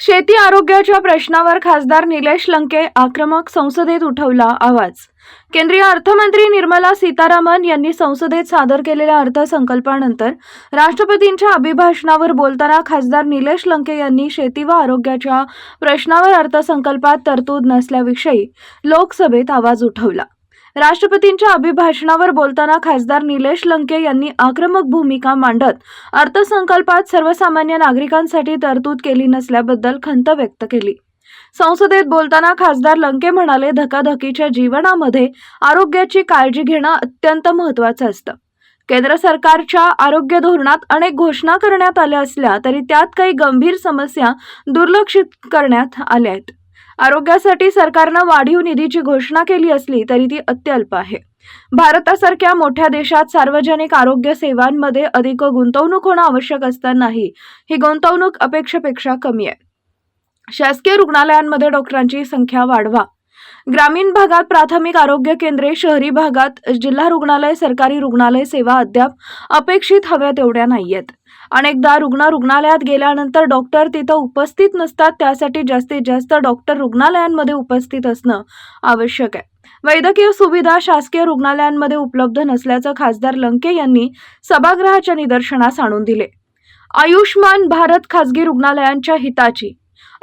शेती आरोग्याच्या प्रश्नावर खासदार निलेश लंके आक्रमक संसदेत उठवला आवाज. केंद्रीय अर्थमंत्री निर्मला सीतारामन यांनी संसदेत सादर केलेल्या अर्थसंकल्पानंतर राष्ट्रपतींच्या अभिभाषणावर बोलताना खासदार निलेश लंके यांनी शेती व आरोग्याच्या प्रश्नावर अर्थसंकल्पात तरतूद नसल्याविषयी लोकसभेत आवाज उठवला. राष्ट्रपतींच्या अभिभाषणावर बोलताना खासदार निलेश लंके यांनी आक्रमक भूमिका मांडत अर्थसंकल्पात सर्वसामान्य नागरिकांसाठी तरतूद केली नसल्याबद्दल खंत व्यक्त केली. संसदेत बोलताना खासदार लंके म्हणाले धकाधकीच्या जीवनामध्ये आरोग्याची काळजी घेणं अत्यंत महत्त्वाचं असतं. केंद्र सरकारच्या आरोग्य धोरणात अनेक घोषणा करण्यात आल्या असल्या तरी त्यात काही गंभीर समस्या दुर्लक्षित करण्यात आल्या आहेत. आरोग्यासाठी सरकारनं वाढीव निधीची घोषणा केली असली तरी ती अत्यल्प आहे. भारतासारख्या मोठ्या देशात सार्वजनिक आरोग्य सेवांमध्ये अधिक गुंतवणूक होणं आवश्यक असतानाही ही गुंतवणूक अपेक्षेपेक्षा कमी आहे. शासकीय रुग्णालयांमध्ये डॉक्टरांची संख्या वाढवा. ग्रामीण भागात प्राथमिक आरोग्य केंद्रे शहरी भागात जिल्हा रुग्णालय सरकारी रुग्णालय सेवा अद्याप अपेक्षित हव्या तेवढ्या नाहीयेत. अनेकदा रुग्ण रुग्णालयात गेल्यानंतर डॉक्टर तिथं उपस्थित नसतात त्यासाठी जास्तीत जास्त डॉक्टर रुग्णालयांमध्ये उपस्थित असणं आवश्यक आहे. वैद्यकीय सुविधा शासकीय रुग्णालयांमध्ये उपलब्ध नसल्याचं खासदार लंके यांनी सभागृहाच्या निदर्शनास आणून दिले. आयुष्मान भारत खासगी रुग्णालयांच्या हिताची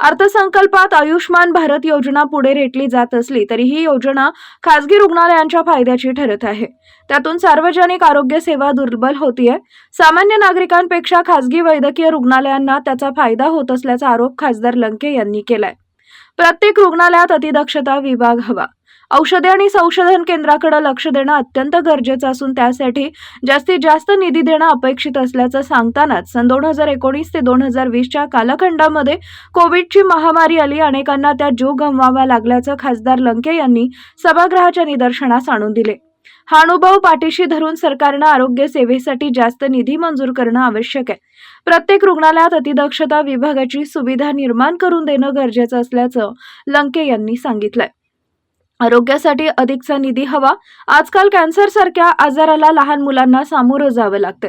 अर्थसंकल्पात आयुष्मान भारत योजना पुढे रेटली जात असली तरी ही योजना खासगी रुग्णालयांच्या फायद्याची ठरत आहे. त्यातून सार्वजनिक आरोग्य सेवा दुर्बल होतीये. सामान्य नागरिकांपेक्षा खासगी वैद्यकीय रुग्णालयांना त्याचा फायदा होत असल्याचा आरोप खासदार लंके यांनी केलाय. प्रत्येक रुग्णालयात अतिदक्षता विभाग हवा. औषधे आणि संशोधन केंद्राकडे लक्ष देणं अत्यंत गरजेचं असून त्यासाठी जास्तीत जास्त निधी देणं अपेक्षित असल्याचं सांगतानाच सन दोन हजार एकोणीस ते दोन हजार वीसच्या कालखंडामध्ये कोविडची महामारी आली. अनेकांना त्या जीव गमवावा लागल्याचं खासदार लंके यांनी सभागृहाच्या निदर्शनास आणून दिले. हा अनुभव पाठीशी धरून सरकारनं आरोग्य सेवेसाठी जास्त निधी मंजूर करणं आवश्यक आहे. प्रत्येक रुग्णालयात अतिदक्षता विभागाची सुविधा निर्माण करून देणं गरजेचं असल्याचं लंके यांनी सांगितलंय. आरोग्यासाठी अधिकचा निधी हवा. आजकाल कॅन्सरसारख्या आजाराला लहान मुलांना सामोरं जावं लागतं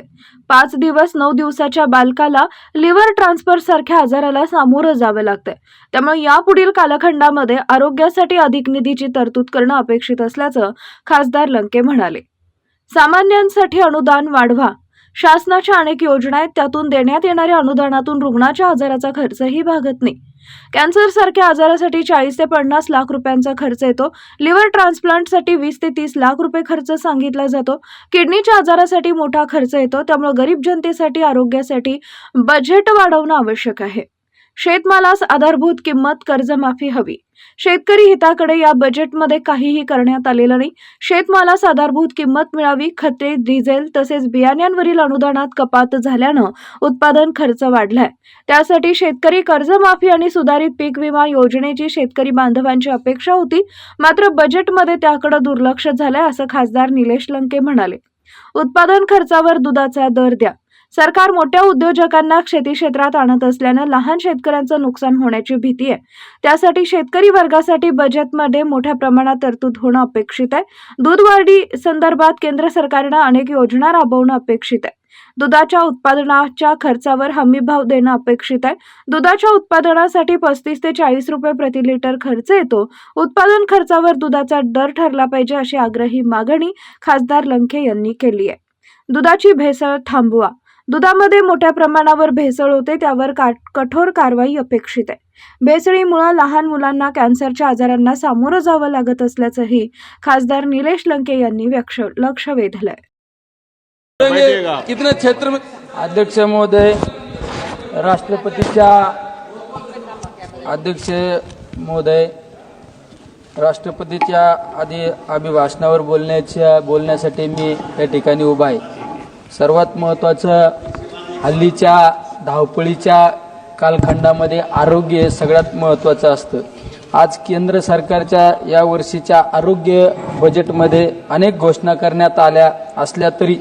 पाच दिवस नऊ दिवसाच्या बालकाला लिव्हर ट्रान्सफर सारख्या आजाराला सामोरं जावं लागतंय. त्यामुळे यापुढील कालखंडामध्ये आरोग्यासाठी अधिक निधीची तरतूद करणं अपेक्षित असल्याचं खासदार लंके म्हणाले. सामान्यांसाठी अनुदान वाढवा. शासनाच्या अनेक योजना आहेत त्यातून देण्यात येणाऱ्या अनुदानातून रुग्णाच्या आजाराचा खर्चही भागत नाही. कॅन्सर सारख्या आजारासाठी चाळीस ते पन्नास लाख रुपयांचा खर्च येतो. लिव्हर ट्रान्सप्लांटसाठी वीस ते तीस लाख रुपये खर्च सांगितला जातो. किडनीच्या आजारासाठी मोठा खर्च येतो. त्यामुळे गरीब जनतेसाठी आरोग्यासाठी बजेट वाढवणं आवश्यक आहे. शेतमालास आधारभूत किंमत कर्जमाफी हवी. शेतकरी हिताकडे या बजेटमध्ये काहीही करण्यात आलेलं नाही. शेतमालास आधारभूत किंमत मिळावी खते डिझेल तसेच बियाण्यांवरील अनुदानात कपात झाल्यानं उत्पादन खर्च वाढलाय. त्यासाठी शेतकरी कर्जमाफी आणि सुधारित पीक विमा योजनेची शेतकरी बांधवांची अपेक्षा होती. मात्र बजेटमध्ये त्याकडे दुर्लक्ष झालंय असं खासदार निलेश लंके म्हणाले. उत्पादन खर्चावर दुधाचा दर द्या. सरकार मोठ्या उद्योजकांना शेती क्षेत्रात आणत असल्यानं लहान शेतकऱ्यांचं नुकसान होण्याची भीती आहे. त्यासाठी शेतकरी वर्गासाठी बजेटमध्ये मोठ्या प्रमाणात तरतूद होणं अपेक्षित आहे. दूध वाढी संदर्भात केंद्र सरकारनं अनेक योजना राबवणं अपेक्षित आहे. दुधाच्या उत्पादनाच्या खर्चावर हमी भाव देणं अपेक्षित आहे. दुधाच्या उत्पादनासाठी पस्तीस ते चाळीस रुपये प्रति लिटर खर्च येतो. उत्पादन खर्चावर दुधाचा दर ठरला पाहिजे अशी आग्रही मागणी खासदार लंके यांनी केली आहे. दुधाची भेसळ थांबवा. दुधामध्ये मोठ्या प्रमाणावर भेसळ होते त्यावर का कठोर कारवाई अपेक्षित आहे. भेसळीमुळे लहान मुलांना कॅन्सरच्या आजारांना सामोरं जावं लागत असल्याचंही खासदार निलेश लंके यांनी व्यक्ष लक्ष वेधलंय। कितने क्षेत्र में अध्यक्ष महोदय राष्ट्रपतीच्या अध्यक्ष महोदय राष्ट्रपतीच्या आधी अभिभाषणावर बोलण्याच्या बोलण्यासाठी मी या ठिकाणी उभा आहे. सर्वात महत्त्वाचं हल्लीच्या धावपळीच्या कालखंडामध्ये आरोग्य हे सगळ्यात महत्त्वाचं असतं. आज केंद्र सरकारच्या या वर्षीच्या आरोग्य बजेटमध्ये अनेक घोषणा करण्यात आल्या असल्या तरी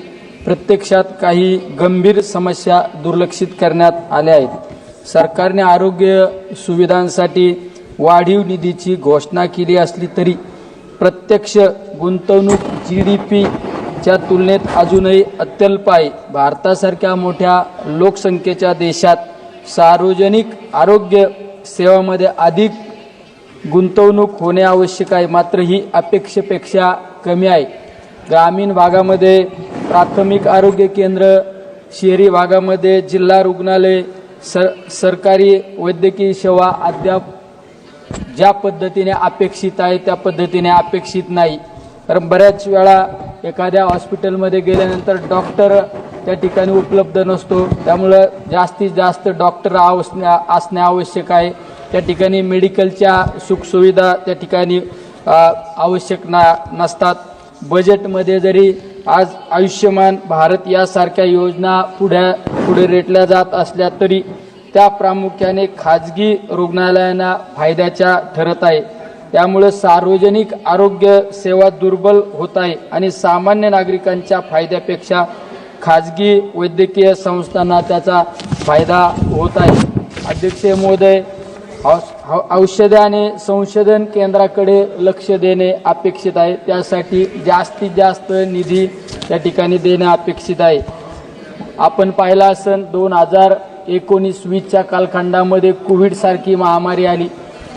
प्रत्यक्षात काही गंभीर समस्या दुर्लक्षित करण्यात आल्या आहेत. सरकारने आरोग्य सुविधांसाठी वाढीव निधीची घोषणा केली असली तरी प्रत्यक्ष गुंतवणूक जी डी पी च्या तुलनेत अजूनही अत्यल्प आहे. भारतासारख्या मोठ्या लोकसंख्येच्या देशात सार्वजनिक आरोग्य सेवामध्ये अधिक गुंतवणूक होणे आवश्यक आहे मात्र ही अपेक्षेपेक्षा कमी आहे. ग्रामीण भागामध्ये प्राथमिक आरोग्य केंद्र शहरी भागामध्ये जिल्हा रुग्णालय सर सरकारी वैद्यकीय सेवा अद्याप ज्या पद्धतीने अपेक्षित आहे त्या पद्धतीने अपेक्षित नाही. कारण बऱ्याच वेळा एखाद्या हॉस्पिटलमध्ये गेल्यानंतर डॉक्टर त्या ठिकाणी उपलब्ध नसतो. त्यामुळं जास्तीत जास्त डॉक्टर आवसण्या असणे आवश्यक आहे. त्या ठिकाणी मेडिकलच्या सुखसुविधा त्या ठिकाणी आवश्यक ना नसतात. बजेटमध्ये जरी आज आयुष्यमान भारत यासारख्या योजना पुढे पुढे रेटल्या जात असल्या तरी त्या प्रामुख्याने खाजगी रुग्णालयांना फायद्याच्या ठरत आहे. त्यामुळे सार्वजनिक आरोग्य सेवा दुर्बल होत आहे आणि सामान्य नागरिकांच्या फायद्यापेक्षा खाजगी वैद्यकीय संस्थांना त्याचा फायदा होत आहे. अध्यक्ष महोदय औषधे आणि संशोधन केंद्राकडे लक्ष देणे अपेक्षित आहे. त्यासाठी जास्तीत जास्त निधी त्या ठिकाणी देणे अपेक्षित आहे. आपण पाहिला असन दोन हजार एकोणीस वीसच्या कालखंडामध्ये कोविडसारखी महामारी आली.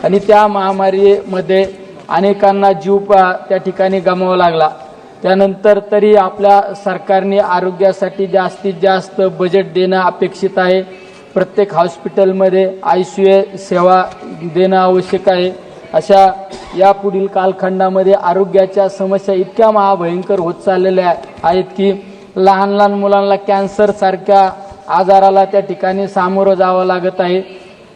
आणि त्या महामारीमध्ये अनेकांना जीव त्या ठिकाणी गमावा लागला. त्यानंतर तरी आपल्या सरकारने आरोग्यासाठी जास्तीत जास्त बजेट देणं अपेक्षित आहे. प्रत्येक हॉस्पिटलमध्ये आय सी ए सेवा देणं आवश्यक आहे. अशा यापुढील कालखंडामध्ये आरोग्याच्या समस्या इतक्या महाभयंकर होत चाललेल्या आहेत की लहान लहान मुलांना कॅन्सरसारख्या आजाराला त्या ठिकाणी सामोरं जावं लागत आहे.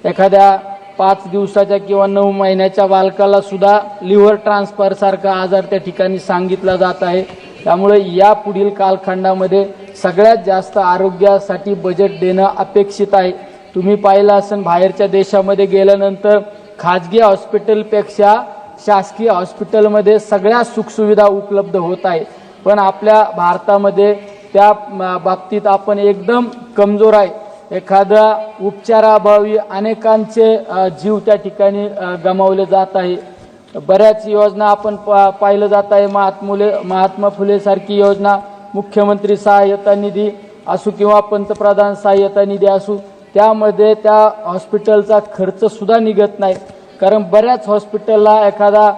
एखाद्या पाच दिवसाच्या किंवा नऊ महिन्याच्या बालकाला सुद्धा लिव्हर ट्रान्सफर सारखा आजार त्या ठिकाणी सांगितला जात आहे. त्यामुळे या पुढील कालखंडामध्ये सगळ्यात जास्त आरोग्यासाठी बजेट देणं अपेक्षित आहे. तुम्ही पाहिलं असेल बाहेरच्या देशामध्ये गेल्यानंतर खाजगी हॉस्पिटलपेक्षा शासकीय हॉस्पिटलमध्ये सगळ्या सुखसुविधा उपलब्ध होत आहे. पण आपल्या भारतामध्ये त्या बाबतीत आपण एकदम कमजोर आहे. एखादा उपचाराअभावी अनेकांचे जीव त्या ठिकाणी गमावले जात आहे. बऱ्याच योजना आपण पा पाहिलं जात आहे. महात्मुले महात्मा फुलेसारखी योजना मुख्यमंत्री सहाय्यता निधी असू किंवा पंतप्रधान सहाय्यता निधी असू त्यामध्ये त्या हॉस्पिटलचा खर्च सुद्धा निघत नाही. कारण बऱ्याच हॉस्पिटलला एखादा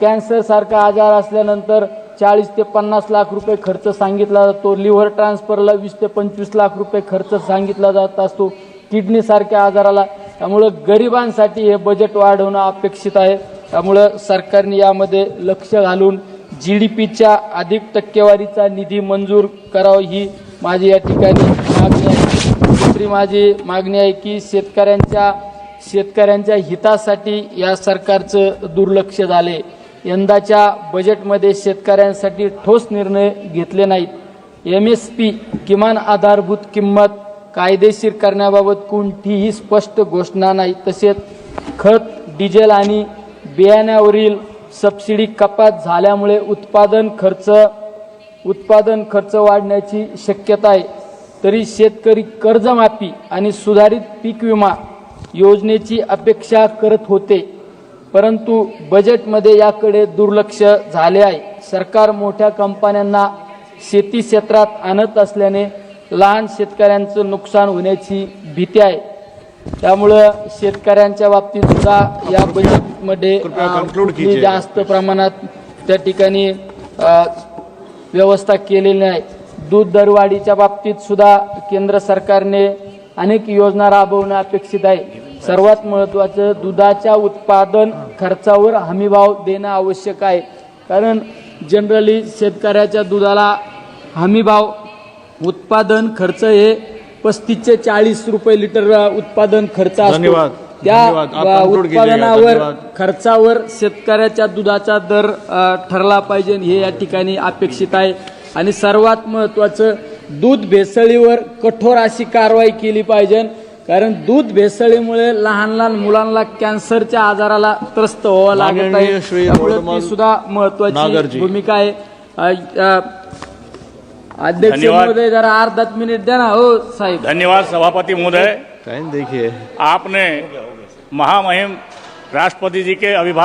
कॅन्सरसारखा आजार असल्यानंतर चाळीस ते पन्नास लाख रुपये खर्च सांगितला जातो. लिव्हर ट्रान्सफरला वीस ते पंचवीस लाख रुपये खर्च सांगितला जात असतो. किडनीसारख्या आजाराला त्यामुळं गरिबांसाठी हे बजेट वाढवणं अपेक्षित आहे. त्यामुळं सरकारने यामध्ये लक्ष घालून जी डी पीच्या अधिक टक्केवारीचा निधी मंजूर करावा ही माझी या ठिकाणी मागणी आहे. दुसरी माझी मागणी आहे की शेतकऱ्यांच्या शेतकऱ्यांच्या हितासाठी या सरकारचं दुर्लक्ष झाले यंदाच्या बजेटमध्ये शेतकऱ्यांसाठी ठोस निर्णय घेतले नाहीत. एम एस पी किमान आधारभूत किंमत कायदेशीर करण्याबाबत कोणतीही स्पष्ट घोषणा नाही. तसेच खत डिझेल आणि बियाण्यावरील सबसिडी कपात झाल्यामुळे उत्पादन खर्च उत्पादन खर्च वाढण्याची शक्यता आहे. तरी शेतकरी कर्जमाफी आणि सुधारित पीक विमा योजनेची अपेक्षा करत होते. परंतु बजेटमध्ये याकडे दुर्लक्ष झाले आहे. सरकार मोठ्या कंपन्यांना शेती क्षेत्रात आणत असल्याने लहान शेतकऱ्यांचं नुकसान होण्याची भीती आहे. त्यामुळं शेतकऱ्यांच्या बाबतीत सुद्धा या बजेटमध्ये. जास्त प्रमाणात त्या ठिकाणी व्यवस्था केलेली नाही. दूध दरवाढीच्या बाबतीत सुद्धा केंद्र सरकारने अनेक योजना राबवणं अपेक्षित आहे. सर्वात महत्त्वाचं दुधाच्या उत्पादन खर्चावर हमीभाव देणं आवश्यक आहे कारण जनरली शेतकऱ्याच्या दुधाला हमीभाव उत्पादन खर्च हे पस्तीस ते चाळीस रुपये लिटर उत्पादन खर्च असतो धन्यवाद. त्या. उत्पादनावर. खर्चावर शेतकऱ्याच्या दुधाचा दर ठरला पाहिजे हे या ठिकाणी अपेक्षित आहे आणि सर्वात महत्त्वाचं दूध भेसळीवर कठोर अशी कारवाई केली पाहिजे कारण दूध भेसळीमुळे लहान लहान मुलांना कॅन्सरच्या आजाराला त्रस्त व्हावं लागत आहे. त्यामुळे ती सुद्धा महत्वाची. भूमिका आहे. अध्यक्ष धन्यवाद. महोदय जरा अर्धा मिनिट द्या ना. हो साहेब. धन्यवाद सभापति महोदय. देखिए. आपने महामहिम राष्ट्रपति जी के अभिभाषण